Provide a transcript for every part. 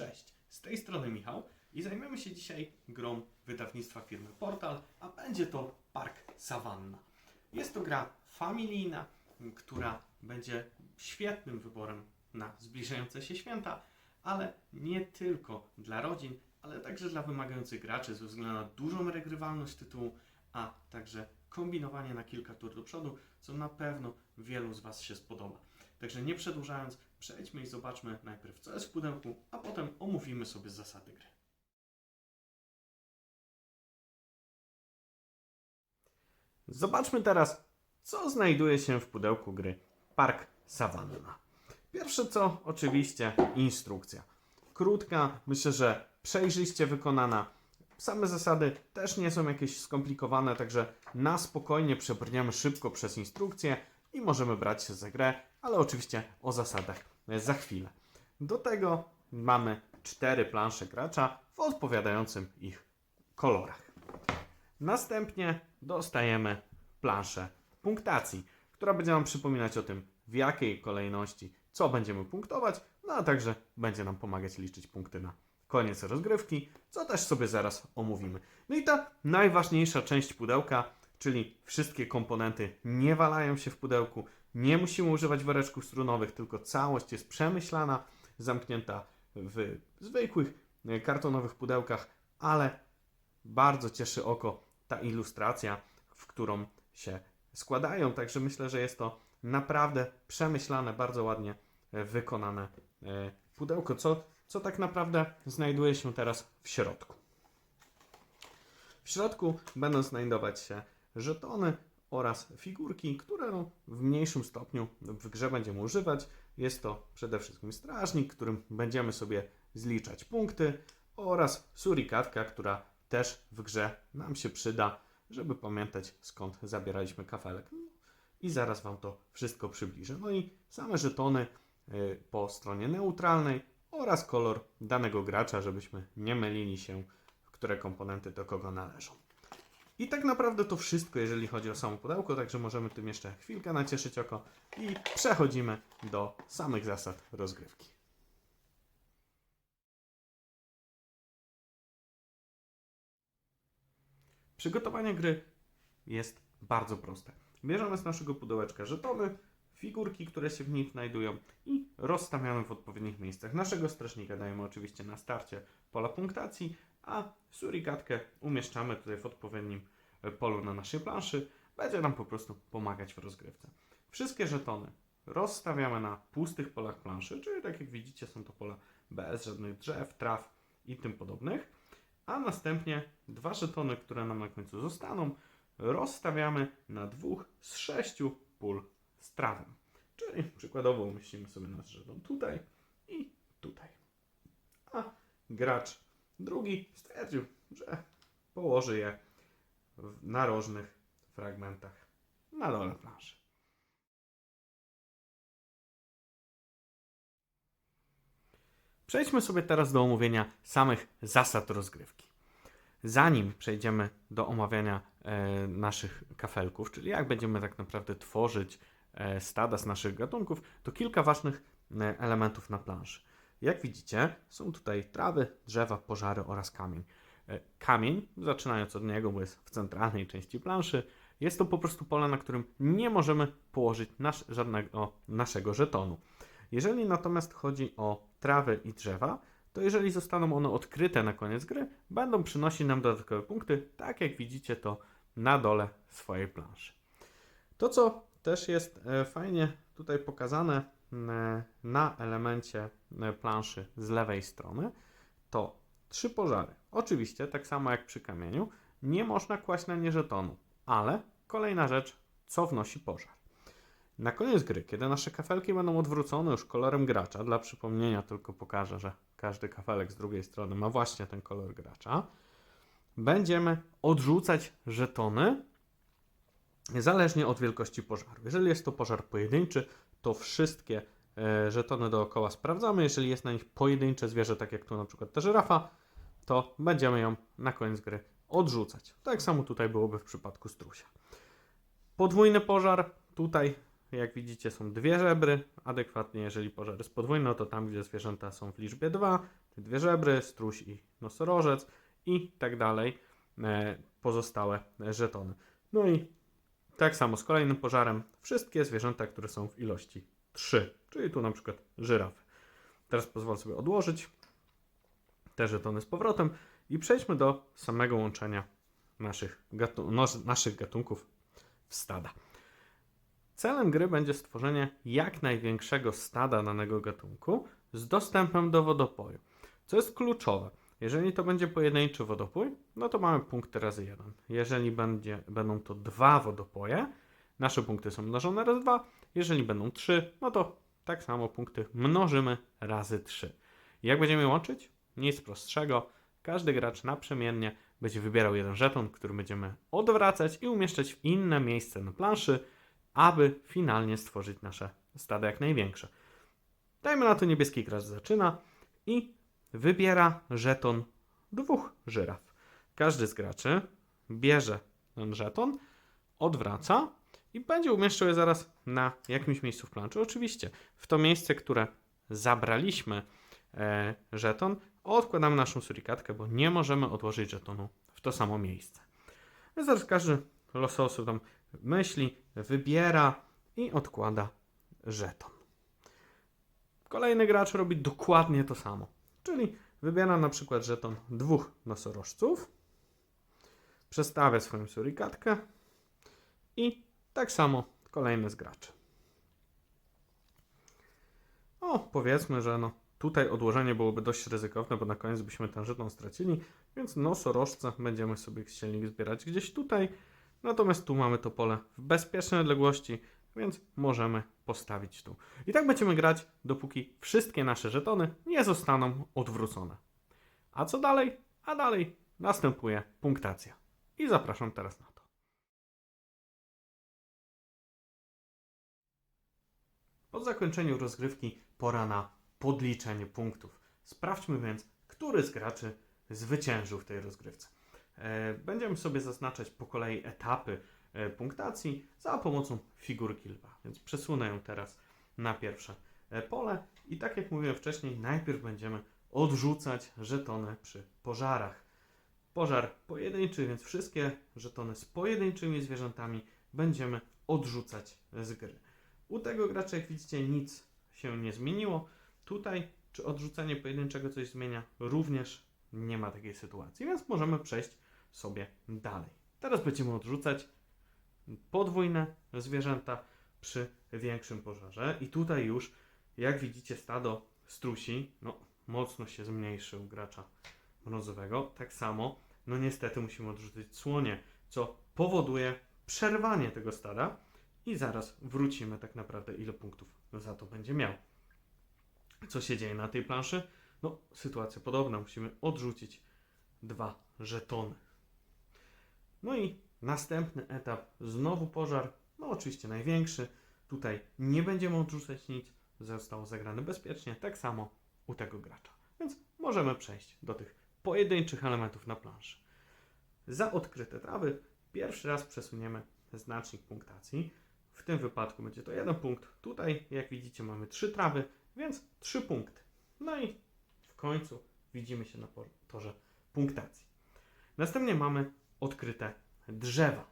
Cześć, z tej strony Michał i zajmiemy się dzisiaj grą wydawnictwa firmy Portal, a będzie to Park Savanna. Jest to gra familijna, która będzie świetnym wyborem na zbliżające się święta, ale nie tylko dla rodzin, ale także dla wymagających graczy ze względu na dużą regrywalność tytułu, a także kombinowanie na kilka tur do przodu, co na pewno wielu z Was się spodoba. Także nie przedłużając, przejdźmy i zobaczmy najpierw co jest w pudełku, a potem omówimy sobie zasady gry. Zobaczmy teraz, co znajduje się w pudełku gry Park Savanna. Pierwsze co, oczywiście, instrukcja. Krótka, myślę, że przejrzyście wykonana. Same zasady też nie są jakieś skomplikowane, także na spokojnie przebrniemy szybko przez instrukcję i możemy brać się za grę, ale oczywiście o zasadach za chwilę. Do tego mamy cztery plansze gracza w odpowiadającym ich kolorach. Następnie dostajemy planszę punktacji, która będzie nam przypominać o tym, w jakiej kolejności co będziemy punktować, no a także będzie nam pomagać liczyć punkty na koniec rozgrywki, co też sobie zaraz omówimy. No i ta najważniejsza część pudełka, czyli wszystkie komponenty nie walają się w pudełku, nie musimy używać woreczków strunowych, tylko całość jest przemyślana, zamknięta w zwykłych e, kartonowych pudełkach, ale bardzo cieszy oko ta ilustracja, w którą się składają. Także myślę, że jest to naprawdę przemyślane, bardzo ładnie e, wykonane e, pudełko. Co, co tak naprawdę znajduje się teraz w środku? W środku będą znajdować się żetony oraz figurki, które no, w mniejszym stopniu w grze będziemy używać. Jest to przede wszystkim strażnik, którym będziemy sobie zliczać punkty oraz surikatka, która też w grze nam się przyda, żeby pamiętać skąd zabieraliśmy kafelek. No, I zaraz Wam to wszystko przybliżę. No i same żetony y, po stronie neutralnej oraz kolor danego gracza, żebyśmy nie mylili się, które komponenty do kogo należą. I tak naprawdę to wszystko, jeżeli chodzi o samo pudełko, także możemy tym jeszcze chwilkę nacieszyć oko i przechodzimy do samych zasad rozgrywki. Przygotowanie gry jest bardzo proste. Bierzemy z naszego pudełeczka żetony, figurki, które się w nich znajdują i rozstawiamy w odpowiednich miejscach. Naszego strażnika dajemy oczywiście na starcie pola punktacji, a surikatkę umieszczamy tutaj w odpowiednim e, polu na naszej planszy. Będzie nam po prostu pomagać w rozgrywce. Wszystkie żetony rozstawiamy na pustych polach planszy, czyli tak jak widzicie są to pola bez żadnych drzew, traw i tym podobnych. A następnie dwa żetony, które nam na końcu zostaną, rozstawiamy na dwóch z sześciu pól z trawem. Czyli przykładowo umieścimy sobie nasz żeton tutaj i tutaj. A gracz drugi stwierdził, że położy je w narożnych fragmentach na dole planszy. Przejdźmy sobie teraz do omówienia samych zasad rozgrywki. Zanim przejdziemy do omawiania e, naszych kafelków, czyli jak będziemy tak naprawdę tworzyć e, stada z naszych gatunków, to kilka ważnych e, elementów na planszy. Jak widzicie, są tutaj trawy, drzewa, pożary oraz kamień. E, Kamień, zaczynając od niego, bo jest w centralnej części planszy, jest to po prostu pole, na którym nie możemy położyć nasz, żadnego naszego żetonu. Jeżeli natomiast chodzi o trawy i drzewa, to jeżeli zostaną one odkryte na koniec gry, będą przynosić nam dodatkowe punkty, tak jak widzicie to na dole swojej planszy. To, co też jest e, fajnie tutaj pokazane na elemencie e, planszy z lewej strony, to trzy pożary. Oczywiście, tak samo jak przy kamieniu, nie można kłaść na nie żetonu, ale kolejna rzecz, co wnosi pożar. Na koniec gry, kiedy nasze kafelki będą odwrócone już kolorem gracza, dla przypomnienia tylko pokażę, że każdy kafelek z drugiej strony ma właśnie ten kolor gracza, będziemy odrzucać żetony zależnie od wielkości pożaru. Jeżeli jest to pożar pojedynczy, to wszystkie e, żetony dookoła sprawdzamy. Jeżeli jest na nich pojedyncze zwierzę, tak jak tu na przykład ta żyrafa, to będziemy ją na koniec gry odrzucać. Tak samo tutaj byłoby w przypadku strusia. Podwójny pożar, tutaj jak widzicie są dwie żebry, adekwatnie jeżeli pożar jest podwójny, to tam gdzie zwierzęta są w liczbie 2, czyli dwie żebry, struś i nosorożec i tak dalej, e, pozostałe żetony. No i tak samo z kolejnym pożarem, wszystkie zwierzęta, które są w ilości 3, czyli tu na przykład żyrafy. Teraz pozwolę sobie odłożyć te żetony z powrotem i przejdźmy do samego łączenia naszych, gatu- nos- naszych gatunków w stada. Celem gry będzie stworzenie jak największego stada danego gatunku z dostępem do wodopoju, co jest kluczowe. Jeżeli to będzie pojedynczy wodopój, no to mamy punkty razy jeden. Jeżeli będzie, będą to dwa wodopoje, nasze punkty są mnożone razy dwa. Jeżeli będą trzy, no to tak samo punkty mnożymy razy trzy. Jak będziemy łączyć? Nic prostszego. Każdy gracz naprzemiennie będzie wybierał jeden żeton, który będziemy odwracać i umieszczać w inne miejsce na planszy, aby finalnie stworzyć nasze stada jak największe. Dajmy na to niebieski gracz zaczyna i wybiera żeton dwóch żyraf. Każdy z graczy bierze ten żeton, odwraca i będzie umieszczał je zaraz na jakimś miejscu w planszy. Oczywiście w to miejsce, które zabraliśmy e, żeton, odkładamy naszą surikatkę, bo nie możemy odłożyć żetonu w to samo miejsce. Więc zaraz każdy sobie tam myśli, wybiera i odkłada żeton. Kolejny gracz robi dokładnie to samo. Czyli wybiera na przykład żeton dwóch nosorożców, przestawia swoją surikatkę i tak samo kolejny graczy. O, powiedzmy, że no, tutaj odłożenie byłoby dość ryzykowne, bo na koniec byśmy ten żeton stracili, więc nosorożce będziemy sobie chcieli zbierać gdzieś tutaj. Natomiast tu mamy to pole w bezpiecznej odległości, więc możemy postawić tu. I tak będziemy grać, dopóki wszystkie nasze żetony nie zostaną odwrócone. A co dalej? A dalej następuje punktacja. I zapraszam teraz na to. Po zakończeniu rozgrywki pora na podliczenie punktów. Sprawdźmy więc, który z graczy zwyciężył w tej rozgrywce. E, Będziemy sobie zaznaczać po kolei etapy punktacji za pomocą figurki lwa. Więc przesunę ją teraz na pierwsze e, pole i tak jak mówiłem wcześniej, najpierw będziemy odrzucać żetony przy pożarach. Pożar pojedynczy, więc wszystkie żetony z pojedynczymi zwierzętami będziemy odrzucać z gry. U tego gracza, jak widzicie, nic się nie zmieniło. Tutaj, czy odrzucenie pojedynczego coś zmienia, również nie ma takiej sytuacji, więc możemy przejść sobie dalej. Teraz będziemy odrzucać podwójne zwierzęta przy większym pożarze. I tutaj już, jak widzicie, stado strusi, no mocno się zmniejszył gracza brązowego. Tak samo, no niestety musimy odrzucić słonie, co powoduje przerwanie tego stada i zaraz wrócimy tak naprawdę ile punktów za to będzie miał. Co się dzieje na tej planszy? No, sytuacja podobna. Musimy odrzucić dwa żetony. No i następny etap, znowu pożar. No, oczywiście największy. Tutaj nie będziemy odrzucać nic. Został zagrany bezpiecznie. Tak samo u tego gracza. Więc możemy przejść do tych pojedynczych elementów na planszy. Za odkryte trawy pierwszy raz przesuniemy znacznik punktacji. W tym wypadku będzie to jeden punkt. Tutaj, jak widzicie, mamy trzy trawy, więc trzy punkty. No i w końcu widzimy się na torze punktacji. Następnie mamy odkryte drzewa.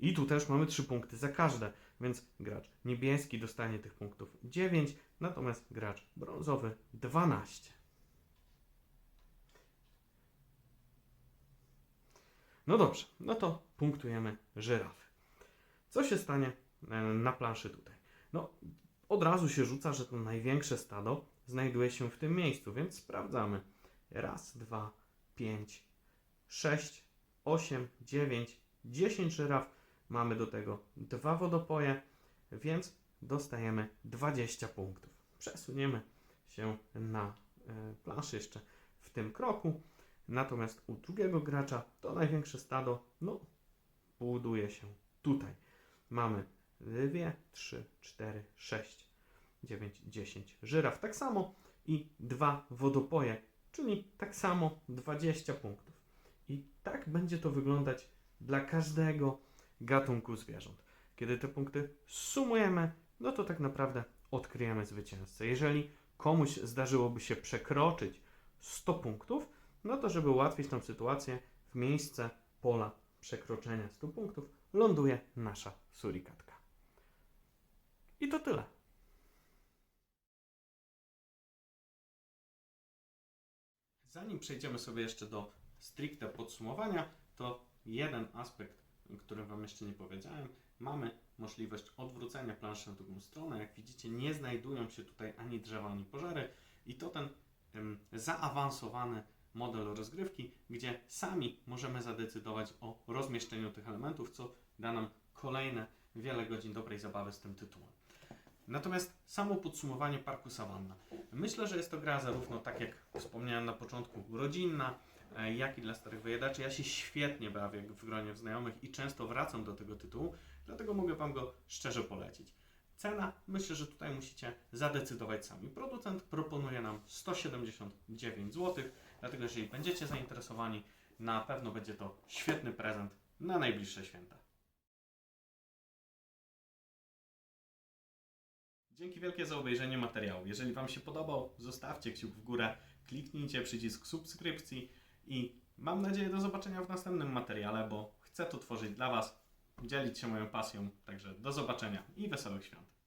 I tu też mamy trzy punkty za każde, więc gracz niebieski dostanie tych punktów 9, natomiast gracz brązowy 12. No dobrze, no to punktujemy żyrafy. Co się stanie e, na planszy tutaj? No, od razu się rzuca, że to największe stado znajduje się w tym miejscu, więc sprawdzamy. Raz, dwa, pięć, sześć, osiem, dziewięć, dziesięć żyraf. Mamy do tego dwa wodopoje, więc dostajemy 20 punktów. Przesuniemy się na e, planszy jeszcze w tym kroku. Natomiast u drugiego gracza to największe stado, no, buduje się tutaj. Mamy 2, 3, 4, 6, 9, 10 żyraf tak samo i dwa wodopoje, czyli tak samo 20 punktów. I tak będzie to wyglądać dla każdego gatunku zwierząt. Kiedy te punkty sumujemy, no to tak naprawdę odkryjemy zwycięzcę. Jeżeli komuś zdarzyłoby się przekroczyć 100 punktów, no to żeby ułatwić tą sytuację, w miejsce pola przekroczenia 100 punktów ląduje nasza surikatka. I to tyle. Zanim przejdziemy sobie jeszcze do stricte podsumowania, to jeden aspekt, o którym Wam jeszcze nie powiedziałem. Mamy możliwość odwrócenia planszy na drugą stronę. Jak widzicie, nie znajdują się tutaj ani drzewa, ani pożary. I to ten em, zaawansowany model rozgrywki, gdzie sami możemy zadecydować o rozmieszczeniu tych elementów, co da nam kolejne wiele godzin dobrej zabawy z tym tytułem. Natomiast samo podsumowanie Parku Savanna. Myślę, że jest to gra zarówno, tak jak wspomniałem na początku, rodzinna, jak i dla starych wyjadaczy. Ja się świetnie bawię w gronie znajomych i często wracam do tego tytułu, dlatego mogę Wam go szczerze polecić. Cena, myślę, że tutaj musicie zadecydować sami. Producent proponuje nam 179 zł, dlatego jeżeli będziecie zainteresowani, na pewno będzie to świetny prezent na najbliższe święta. Dzięki wielkie za obejrzenie materiału. Jeżeli Wam się podobał, zostawcie kciuk w górę, kliknijcie przycisk subskrypcji i mam nadzieję do zobaczenia w następnym materiale, bo chcę to tworzyć dla Was, dzielić się moją pasją. Także do zobaczenia i wesołych świąt.